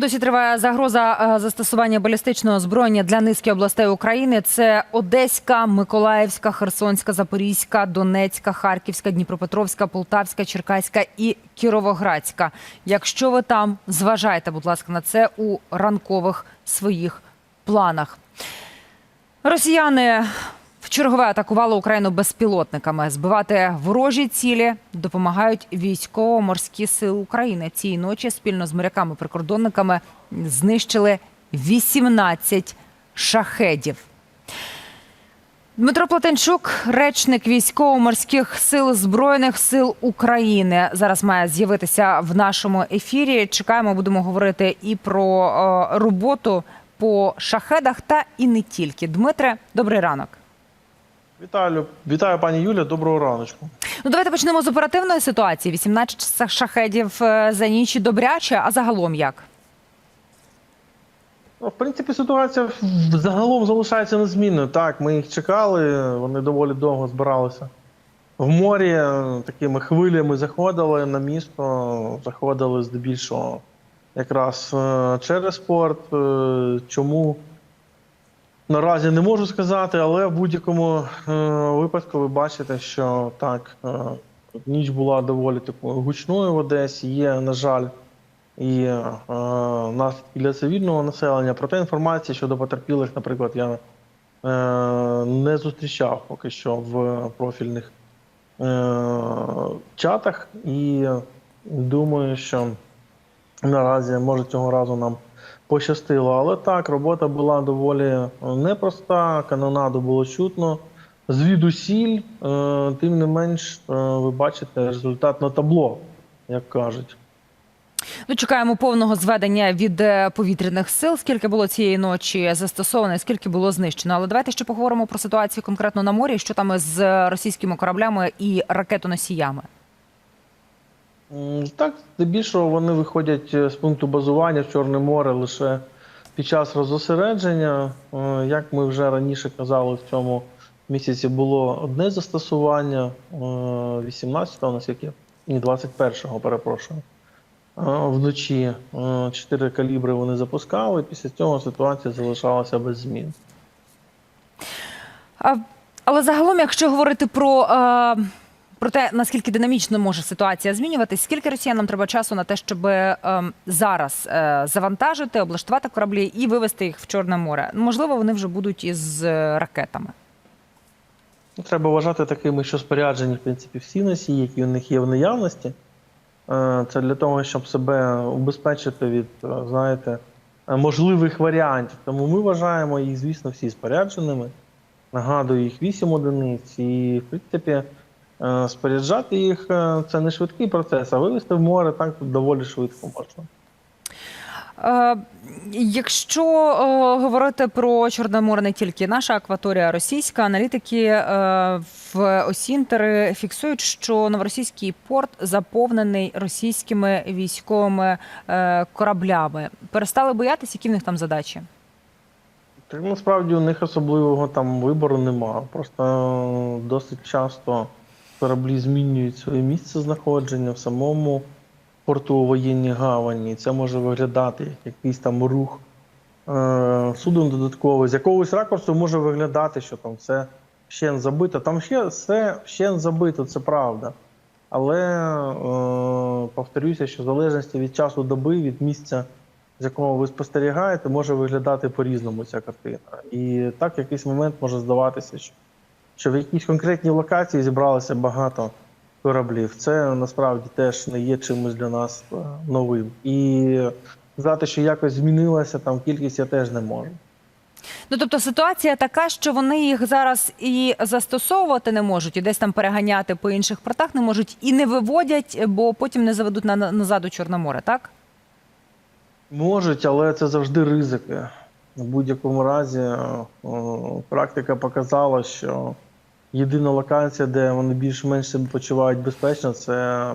Досі триває загроза е, застосування балістичного озброєння для низки областей України. Це Одеська, Миколаївська, Херсонська, Запорізька, Донецька, Харківська, Дніпропетровська, Полтавська, Черкаська і Кіровоградська. Якщо ви там, зважайте, будь ласка, на це у ранкових своїх планах. Росіяни вчергове атакували Україну безпілотниками. Збивати ворожі цілі допомагають військово-морські сили України. Цієї ночі спільно з моряками-прикордонниками знищили 18 шахедів. Дмитро Платенчук, речник військово-морських сил збройних сил України, зараз має з'явитися в нашому ефірі. Чекаємо, будемо говорити і про е, роботу по шахедах, та і не тільки. Дмитре, добрий ранок. Вітаю, вітаю, пані Юля. Доброго раночку. Ну, давайте почнемо з оперативної ситуації. 18 шахедів е, за ніч добряче, а загалом як? Ну, в принципі, ситуація загалом залишається незмінною. Так, ми їх чекали, вони доволі довго збиралися в морі. Такими хвилями заходили на місто, заходили здебільшого якраз е, через порт. Е, Чому? Наразі не можу сказати, але в будь-якому е, випадку ви бачите, що так, е, ніч була доволі такою гучною в Одесі. Є, на жаль, і е, наслідки для цивільного населення. Проте інформації щодо потерпілих, наприклад, я е, не зустрічав поки що в профільних е, чатах, і думаю, що наразі може цього разу нам пощастило. Але так, робота була доволі непроста, канонаду було чутно. Звідусіль, е, тим не менш, е, ви бачите результат на табло, як кажуть. Ну, чекаємо повного зведення від е, повітряних сил. Скільки було цієї ночі застосовано, скільки було знищено. Але давайте ще поговоримо про ситуацію конкретно на морі, що там із російськими кораблями і ракетоносіями. Так, здебільшого вони виходять е, з пункту базування в Чорне море лише під час розосередження. Е, Як ми вже раніше казали, в цьому місяці було одне застосування е, 18-го, наскільки ні, 21-го, перепрошую. Е, Вночі е, чотири калібри вони запускали. Після цього ситуація залишалася без змін. А, але загалом, якщо говорити про, е, про те, наскільки динамічно може ситуація змінюватись, скільки росіянам треба часу на те, щоб е, зараз е, завантажити, облаштувати кораблі і вивести їх в Чорне море? Можливо, вони вже будуть із е, ракетами. Ну, Треба вважати такими, що споряджені, в принципі, всі носії, які у них є в наявності. Е, Це для того, щоб себе убезпечити від, е, знаєте, можливих варіантів. Тому ми вважаємо їх, звісно, всі спорядженими. Нагадую, їх 8 одиниць. І, в принципі, споряджати їх е, це не швидкий процес, а вивезти в море так доволі швидко можна. Е, Якщо е, говорити про Чорне море не тільки наша акваторія, а російська, аналітики е, в Осінтери фіксують, що новоросійський порт заповнений російськими військовими е, кораблями. Перестали боятися, які в них там задачі? Так насправді у них особливого там вибору немає. Просто е, досить часто кораблі змінюють своє місце знаходження в самому порту у воєнній гавані. Це може виглядати як якийсь там рух е, суден додатковий. З якогось ракурсу може виглядати, що там все ще забито. Там ще все ще забито, це правда. Але е, повторюся, що в залежності від часу доби, від місця з якого ви спостерігаєте, може виглядати по-різному ця картина. І так якийсь момент може здаватися, що, що в якійсь конкретній локації зібралося багато кораблів. Це насправді теж не є чимось для нас е, новим. І сказати, що якось змінилася там кількість, я теж не можу. Ну тобто ситуація така, що вони їх зараз і застосовувати не можуть, і десь там переганяти по інших портах не можуть, і не виводять, бо потім не заведуть на назад у Чорне море, так? Можуть, але це завжди ризики. В будь-якому разі е, практика показала, що єдина локація, де вони більш-менш себе почувають безпечно, це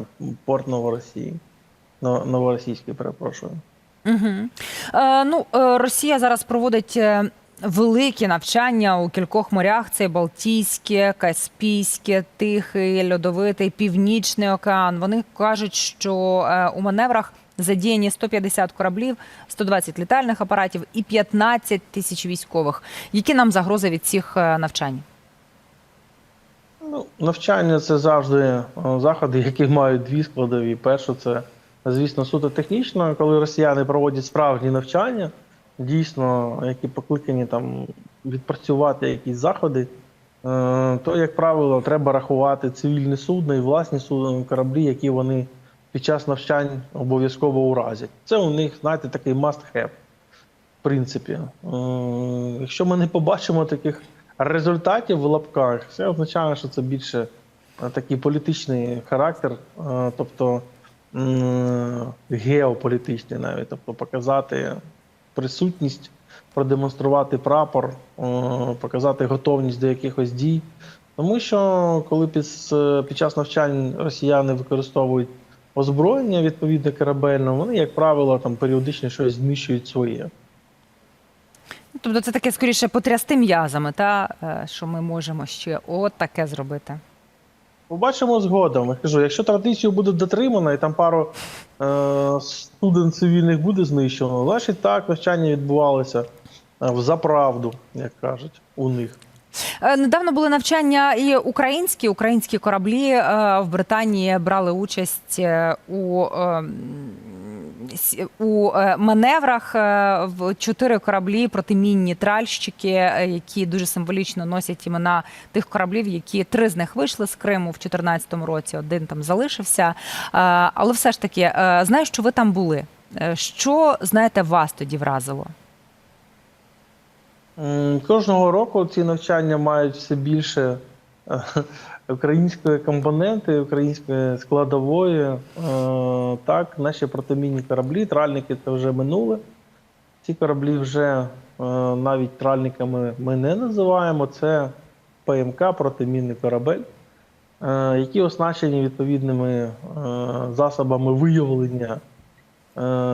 порт Новоросії. Но- Новоросійський, перепрошую. Угу. Е, ну, е, Росія зараз проводить е, великі навчання у кількох морях: це Балтійське, Каспійське, Тихий, Льодовитий, Північний океан. Вони кажуть, що е, у маневрах Задіяні 150 кораблів, 120 літальних апаратів і 15 тисяч військових. Які нам загрози від цих навчань? Ну, навчання це завжди е, заходи, які мають дві складові. Перше, це, звісно, суто технічно, коли росіяни проводять справжні навчання, дійсно, які покликані там відпрацювати якісь заходи, е, то, як правило, треба рахувати цивільне судно і власні судно, кораблі, які вони під час навчань обов'язково уразять. Це у них, знаєте, такий must have. В принципі, Е, якщо ми не побачимо таких результатів в лапках, це означає, що це більше е, такий політичний характер, е, тобто геополітичний навіть, тобто показати присутність, продемонструвати прапор, е, показати готовність до якихось дій. Тому що коли під, під час навчань росіяни використовують озброєння відповідне корабельне, вони, як правило, там періодично щось знищують своє. Тобто це таке скоріше потрясти м'язами, та е, що ми можемо ще от таке зробити. Побачимо згодом. Я кажу, якщо традицію буде дотримано, і там пару е, студент цивільних буде знищено, значить так навчання відбувалося е, в заправду, як кажуть, у них. Е, Недавно були навчання і українські. Українські кораблі в Британії брали участь у, е, м, с- у е, маневрах. е, В чотири кораблі протимінні тральщики, е, які дуже символічно носять імена тих кораблів, які три з них вийшли з Криму в 2014 році. Один там залишився. Але все ж таки, знаю, що ви там були. Що знаєте, вас тоді вразило? Кожного року ці навчання мають все більше української компоненти, української складової. Е, Так, наші протимінні кораблі, тральники це вже минуле. Ці кораблі вже е, навіть тральниками ми не називаємо. Це ПМК, протимінний корабель, е, які оснащені відповідними засобами виявлення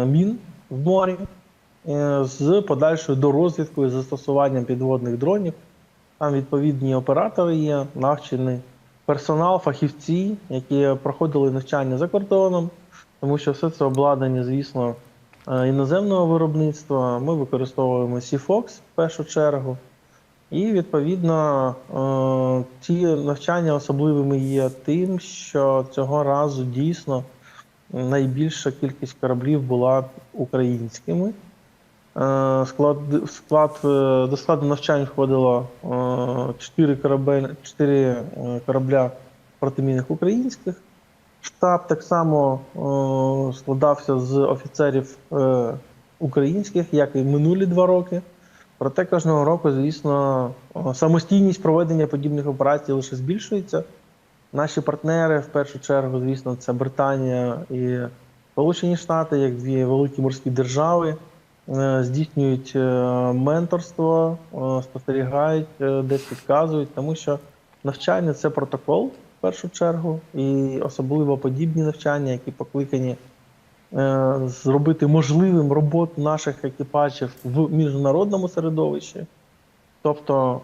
мін в морі з подальшою дорозвідкою застосуванням підводних дронів. Там відповідні оператори є, навчений персонал, фахівці, які проходили навчання за кордоном, тому що все це обладнання, звісно, е, іноземного виробництва. Ми використовуємо Seafox в першу чергу. І відповідно е, ці навчання особливими є тим, що цього разу дійсно найбільша кількість кораблів була українськими. Е, Склад, склад, е, до складу навчань входило 4, корабель, 4 корабля протимінних українських. Штаб так само е, складався з офіцерів українських, як і минулі два роки. Проте кожного року, звісно, самостійність проведення подібних операцій лише збільшується. Наші партнери, в першу чергу, звісно, це Британія і Сполучені Штати, як дві великі морські держави, здійснюють е, менторство, е, спостерігають, е, десь підказують, тому що навчання це протокол в першу чергу, і особливо подібні навчання, які покликані е, зробити можливим роботу наших екіпажів в міжнародному середовищі. Тобто,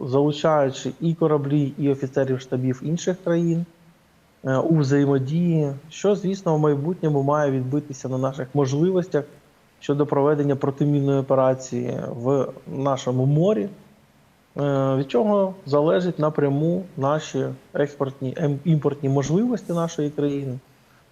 е, залучаючи і кораблі, і офіцерів штабів інших країн е, у взаємодії, що, звісно, в майбутньому має відбитися на наших можливостях щодо проведення протимінної операції в нашому морі, е, від чого залежить напряму наші експортні ем- імпортні можливості нашої країни,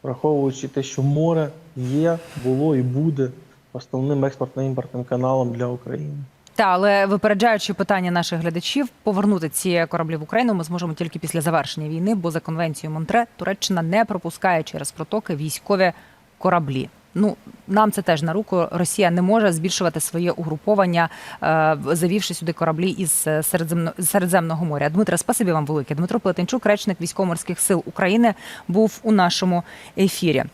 враховуючи те, що море є, було і буде основним експортно-імпортним каналом для України. Та, але випереджаючи питання наших глядачів, повернути ці кораблі в Україну ми зможемо тільки після завершення війни, бо за конвенцією Монтре Туреччина не пропускає через протоки військові кораблі. Ну нам це теж на руку. Росія не може збільшувати своє угруповання, е, завівши сюди кораблі із е, Середземно- Середземного моря. Дмитро, спасибі вам велике. Дмитро Плетенчук, речник військово-морських сил України, був у нашому ефірі.